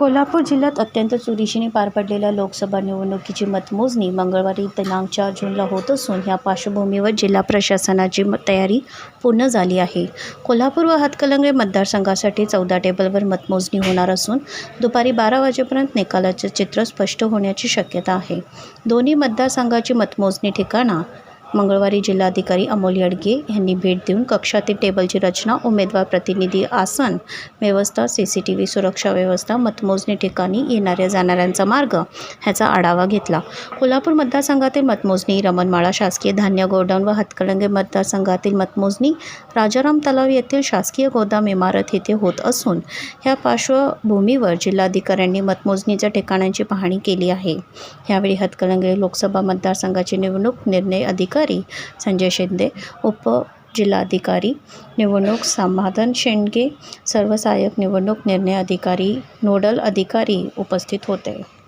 कोल्हापूर जिल्ह्यात अत्यंत चुरीशीने पार पडलेल्या लोकसभा निवडणुकीची मतमोजणी मंगळवारी दिनांक चार जूनला होत असून या पार्श्वभूमीवर जिल्हा प्रशासनाची म- तयारी पूर्ण झाली आहे. कोल्हापूर व हातकणंगले मतदारसंघासाठी चौदा टेबलवर मतमोजणी होणार असून दुपारी बारा वाजेपर्यंत निकालाचे चित्र स्पष्ट होण्याची शक्यता आहे. दोन्ही मतदारसंघाची मतमोजणी ठिकाणा मंगळवारी जिल्हाधिकारी अमोल येडगे यांनी भेट देऊन कक्षातील टेबलची रचना उमेदवार प्रतिनिधी आसन व्यवस्था सी सी टी व्ही सुरक्षा व्यवस्था मतमोजणी ठिकाणी येणाऱ्या जाणाऱ्यांचा मार्ग ह्याचा आढावा घेतला. कोल्हापूर मतदारसंघातील मतमोजणी रमणमाळा शासकीय धान्य गोडाऊन व हातकणंगले मतदारसंघातील मतमोजणी राजाराम तलाव येथील शासकीय गोदाम इमारत येथे होत असून ह्या पार्श्वभूमीवर जिल्हाधिकाऱ्यांनी मतमोजणीच्या ठिकाणांची पाहणी केली आहे. यावेळी हातकणंगले लोकसभा मतदारसंघाची निवडणूक निर्णय अधिकारी संजय शिंदे उप जिल्हाधिकारी निवडणूक समाधान शेंडगे सर्व सहाय्यक निवडणूक निर्णय अधिकारी नोडल अधिकारी उपस्थित होते.